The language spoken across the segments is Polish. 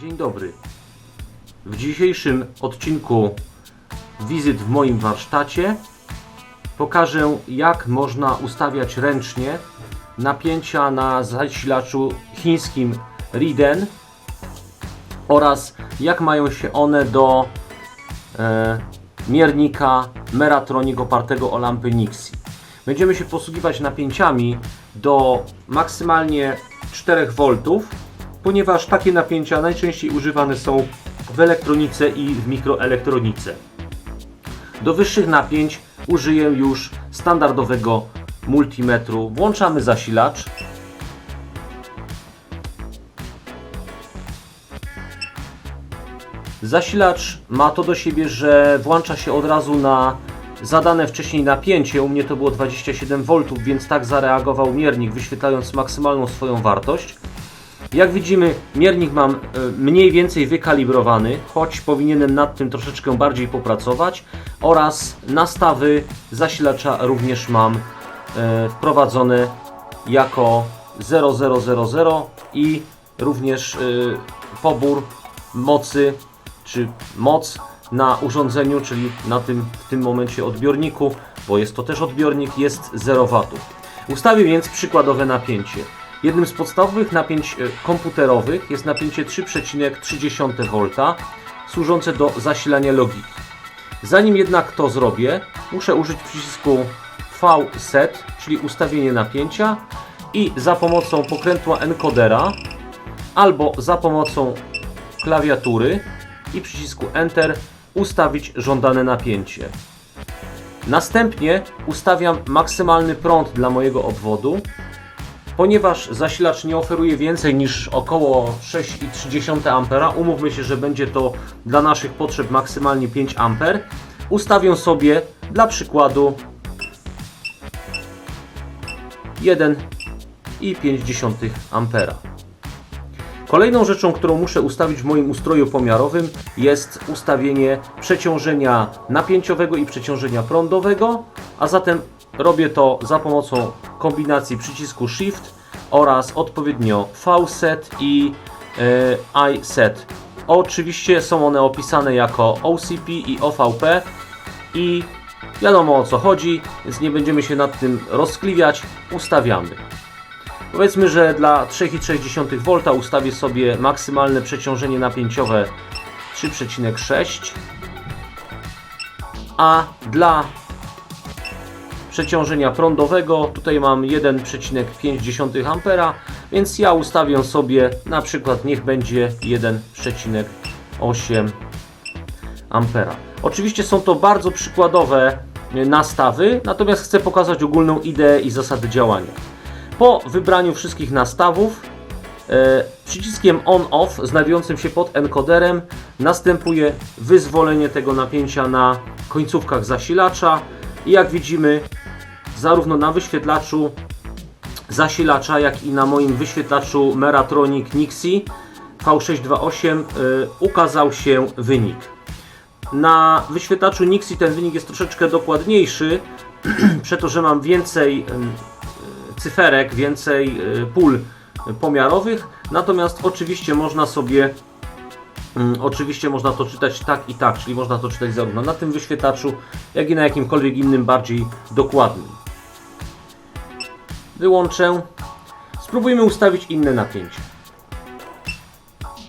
Dzień dobry. W dzisiejszym odcinku wizyt w moim warsztacie pokażę jak można ustawiać ręcznie napięcia na zasilaczu chińskim Riden oraz jak mają się one do e, miernika Meratronic opartego o lampy Nixie. Będziemy się posługiwać napięciami do maksymalnie 4 V, ponieważ takie napięcia najczęściej używane są w elektronice i w mikroelektronice. Do wyższych napięć użyję już standardowego multimetru. Włączamy zasilacz. Zasilacz ma to do siebie, że włącza się od razu na zadane wcześniej napięcie. U mnie to było 27 V, więc tak zareagował miernik, wyświetlając maksymalną swoją wartość. Jak widzimy, miernik mam e, mniej więcej wykalibrowany, choć powinienem nad tym troszeczkę bardziej popracować. Oraz nastawy zasilacza również mam e, wprowadzone jako 0000 i również e, pobór mocy czy moc na urządzeniu, czyli na tym w tym momencie odbiorniku, bo jest to też odbiornik, jest 0 W. Ustawię więc przykładowe napięcie. Jednym z podstawowych napięć e, komputerowych jest napięcie 3,3 V służące do zasilania logiki. Zanim jednak to zrobię, muszę użyć przycisku V-Set, czyli ustawienie napięcia i za pomocą pokrętła encodera albo za pomocą klawiatury i przycisku Enter ustawić żądane napięcie. Następnie ustawiam maksymalny prąd dla mojego obwodu. Ponieważ zasilacz nie oferuje więcej niż około 6,3 A, umówmy się, że będzie to dla naszych potrzeb maksymalnie 5 A, ustawię sobie dla przykładu 1,5 A. Kolejną rzeczą, którą muszę ustawić w moim ustroju pomiarowym jest ustawienie przeciążenia napięciowego i przeciążenia prądowego, a zatem robię to za pomocą kombinacji przycisku Shift oraz odpowiednio V-Set i e, I-Set. Oczywiście są one opisane jako OCP i OVP i wiadomo o co chodzi, więc nie będziemy się nad tym rozkliwiać. Ustawiamy. Powiedzmy, że dla 3,3 V ustawię sobie maksymalne przeciążenie napięciowe 3,6 a dla przeciążenia prądowego. Tutaj mam 1,5 A więc ja ustawię sobie na przykład niech będzie 1,8 A oczywiście są to bardzo przykładowe nastawy natomiast chcę pokazać ogólną ideę i zasady działania. Po wybraniu wszystkich nastawów e, przyciskiem on-off znajdującym się pod encoderem następuje wyzwolenie tego napięcia na końcówkach zasilacza. I jak widzimy zarówno na wyświetlaczu zasilacza jak i na moim wyświetlaczu Meratronic Nixie V628 y, ukazał się wynik. Na wyświetlaczu Nixie ten wynik jest troszeczkę dokładniejszy, przez to, że mam więcej y, cyferek, więcej y, pól pomiarowych, natomiast oczywiście można sobie Oczywiście można to czytać tak i tak, czyli można to czytać zarówno na tym wyświetlaczu, jak i na jakimkolwiek innym bardziej dokładnym. Wyłączę. Spróbujmy ustawić inne napięcie.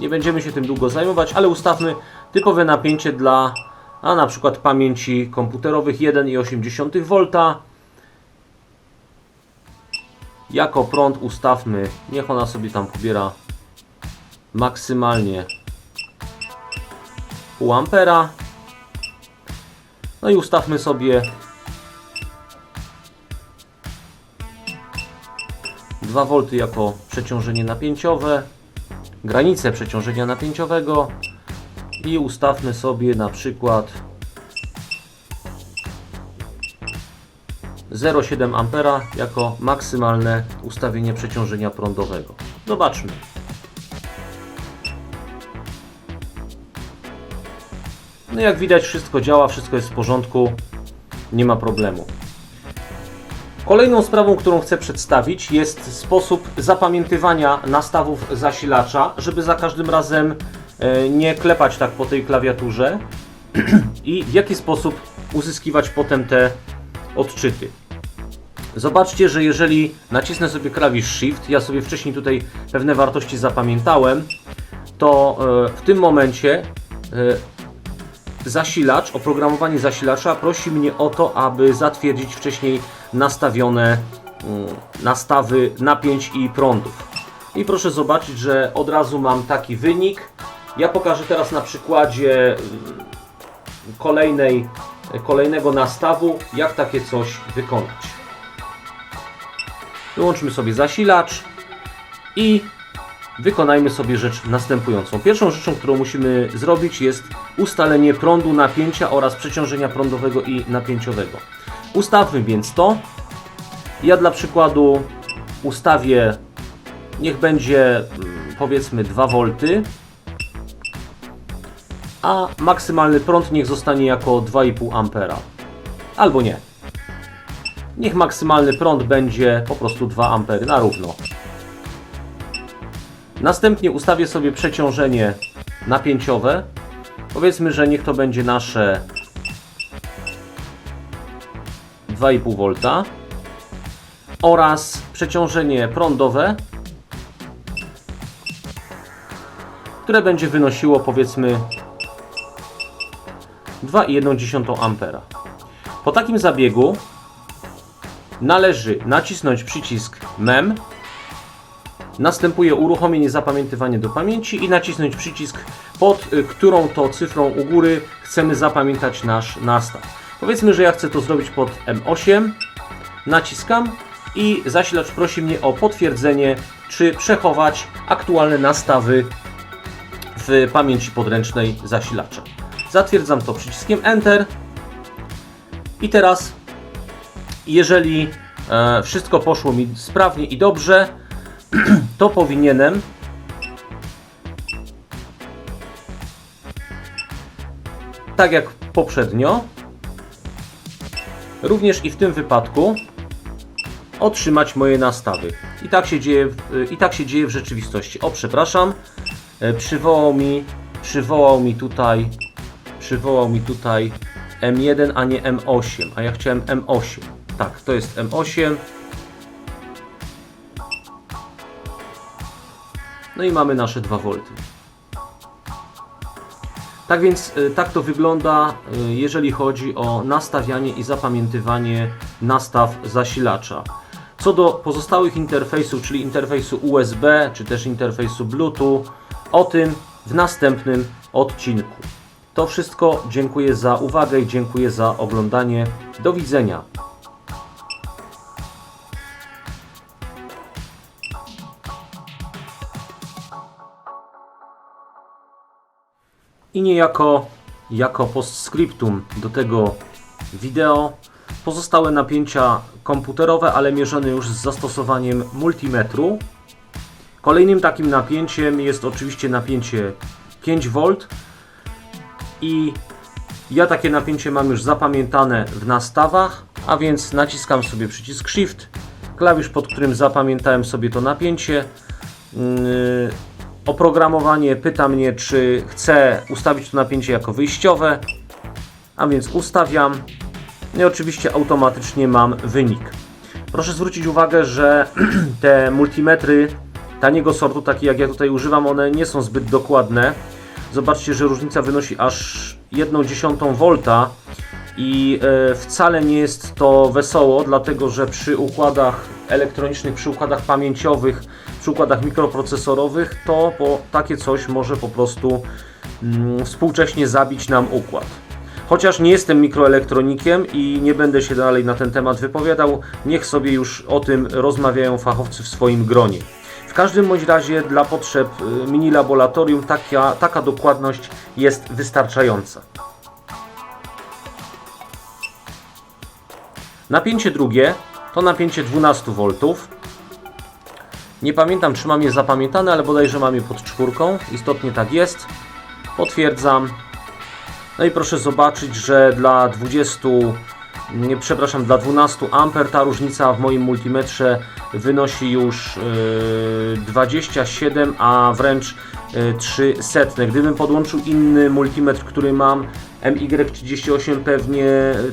Nie będziemy się tym długo zajmować, ale ustawmy typowe napięcie dla a na przykład pamięci komputerowych 1,8 V. Jako prąd ustawmy, niech ona sobie tam pobiera maksymalnie pół ampera. No i ustawmy sobie 2 V jako przeciążenie napięciowe, granicę przeciążenia napięciowego i ustawmy sobie na przykład 0,7 A jako maksymalne ustawienie przeciążenia prądowego. Zobaczmy. No jak widać wszystko działa, wszystko jest w porządku, nie ma problemu. Kolejną sprawą, którą chcę przedstawić jest sposób zapamiętywania nastawów zasilacza, żeby za każdym razem e, nie klepać tak po tej klawiaturze i w jaki sposób uzyskiwać potem te odczyty. Zobaczcie, że jeżeli nacisnę sobie klawisz Shift, ja sobie wcześniej tutaj pewne wartości zapamiętałem, to e, w tym momencie e, zasilacz, oprogramowanie zasilacza prosi mnie o to, aby zatwierdzić wcześniej nastawione mm, nastawy napięć i prądów. I proszę zobaczyć, że od razu mam taki wynik. Ja pokażę teraz na przykładzie mm, kolejnej, kolejnego nastawu, jak takie coś wykonać. Wyłączmy sobie zasilacz i wykonajmy sobie rzecz następującą. Pierwszą rzeczą, którą musimy zrobić jest ustalenie prądu, napięcia oraz przeciążenia prądowego i napięciowego. Ustawmy więc to. Ja dla przykładu ustawię, niech będzie mm, powiedzmy 2 V, a maksymalny prąd niech zostanie jako 2,5 ampera. Albo nie. Niech maksymalny prąd będzie po prostu 2 ampery na równo. Następnie ustawię sobie przeciążenie napięciowe. Powiedzmy, że niech to będzie nasze 2,5 V oraz przeciążenie prądowe, które będzie wynosiło powiedzmy 2,1 ampera. Po takim zabiegu należy nacisnąć przycisk MEM, następuje uruchomienie zapamiętywanie do pamięci i nacisnąć przycisk pod y, którą to cyfrą u góry chcemy zapamiętać nasz nastaw. Powiedzmy, że ja chcę to zrobić pod M8, naciskam i zasilacz prosi mnie o potwierdzenie, czy przechować aktualne nastawy w pamięci podręcznej zasilacza. Zatwierdzam to przyciskiem Enter i teraz jeżeli e, wszystko poszło mi sprawnie i dobrze, to powinienem tak jak poprzednio, również i w tym wypadku otrzymać moje nastawy. I tak się dzieje, w- i tak się dzieje w rzeczywistości. O, przepraszam, e, przywołał mi, przywołał mi tutaj, przywołał mi tutaj M1, a nie M8, a ja chciałem M8. Tak, to jest M8. No i mamy nasze 2 V. Tak więc y, tak to wygląda, y, jeżeli chodzi o nastawianie i zapamiętywanie nastaw zasilacza. Co do pozostałych interfejsów, czyli interfejsu USB, czy też interfejsu Bluetooth, o tym w następnym odcinku. To wszystko. Dziękuję za uwagę i dziękuję za oglądanie. Do widzenia. I niejako jako postscriptum do tego wideo pozostałe napięcia komputerowe, ale mierzone już z zastosowaniem multimetru. Kolejnym takim napięciem jest oczywiście napięcie 5V i ja takie napięcie mam już zapamiętane w nastawach, a więc naciskam sobie przycisk Shift, klawisz pod którym zapamiętałem sobie to napięcie. Yy, Oprogramowanie pyta mnie, czy chcę ustawić to napięcie jako wyjściowe, a więc ustawiam. No I oczywiście automatycznie mam wynik. Proszę zwrócić uwagę, że te multimetry taniego sortu, takie jak ja tutaj używam, one nie są zbyt dokładne. Zobaczcie, że różnica wynosi aż 1,1 V i e, wcale nie jest to wesoło, dlatego że przy układach elektronicznych, przy układach pamięciowych, przy układach mikroprocesorowych, to po, takie coś może po prostu mm, współcześnie zabić nam układ. Chociaż nie jestem mikroelektronikiem i nie będę się dalej na ten temat wypowiadał, niech sobie już o tym rozmawiają fachowcy w swoim gronie. W każdym bądź razie dla potrzeb y, mini laboratorium taka, taka dokładność jest wystarczająca. Napięcie drugie to napięcie 12 V. Nie pamiętam, czy mam je zapamiętane, ale bodajże mam je pod czwórką. Istotnie tak jest. Potwierdzam. No i proszę zobaczyć, że dla 20, nie, przepraszam, dla 12 A ta różnica w moim multimetrze wynosi już yy, 27, a wręcz yy, 3 setne. Gdybym podłączył inny multimetr, który mam, MY38, pewnie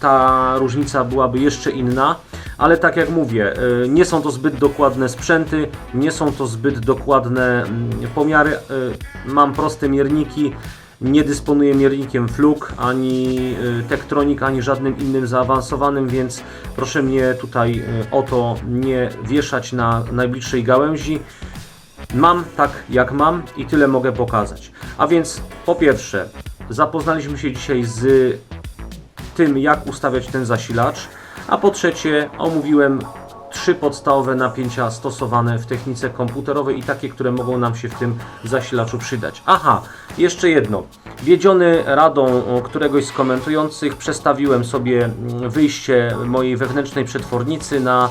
ta różnica byłaby jeszcze inna, ale tak jak mówię, yy, nie są to zbyt dokładne sprzęty, nie są to zbyt dokładne mm, pomiary. Yy, Mam proste mierniki, nie dysponuję miernikiem Flug, ani y, Tektronik, ani żadnym innym zaawansowanym, więc proszę mnie tutaj y, o to nie wieszać na najbliższej gałęzi. Mam tak jak mam i tyle mogę pokazać. A więc po pierwsze, zapoznaliśmy się dzisiaj z tym, jak ustawiać ten zasilacz, a po trzecie omówiłem trzy podstawowe napięcia stosowane w technice komputerowej i takie, które mogą nam się w tym zasilaczu przydać. Aha, jeszcze jedno. Wiedziony radą któregoś z komentujących, przestawiłem sobie mm, wyjście mojej wewnętrznej przetwornicy na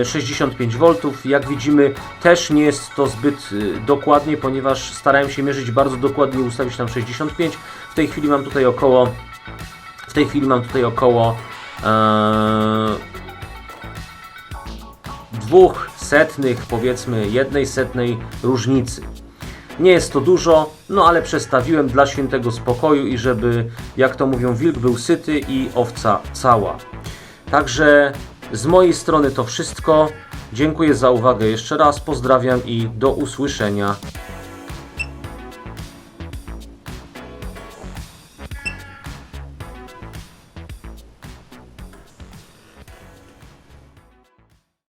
e, 65 V. Jak widzimy, też nie jest to zbyt y, dokładnie, ponieważ starałem się mierzyć bardzo dokładnie i ustawić tam 65. W tej chwili mam tutaj około w tej chwili mam tutaj około e, dwóch setnych, powiedzmy jednej setnej różnicy. Nie jest to dużo, no ale przestawiłem dla świętego spokoju i żeby, jak to mówią, wilk był syty i owca cała. Także z mojej strony to wszystko. Dziękuję za uwagę jeszcze raz, pozdrawiam i do usłyszenia.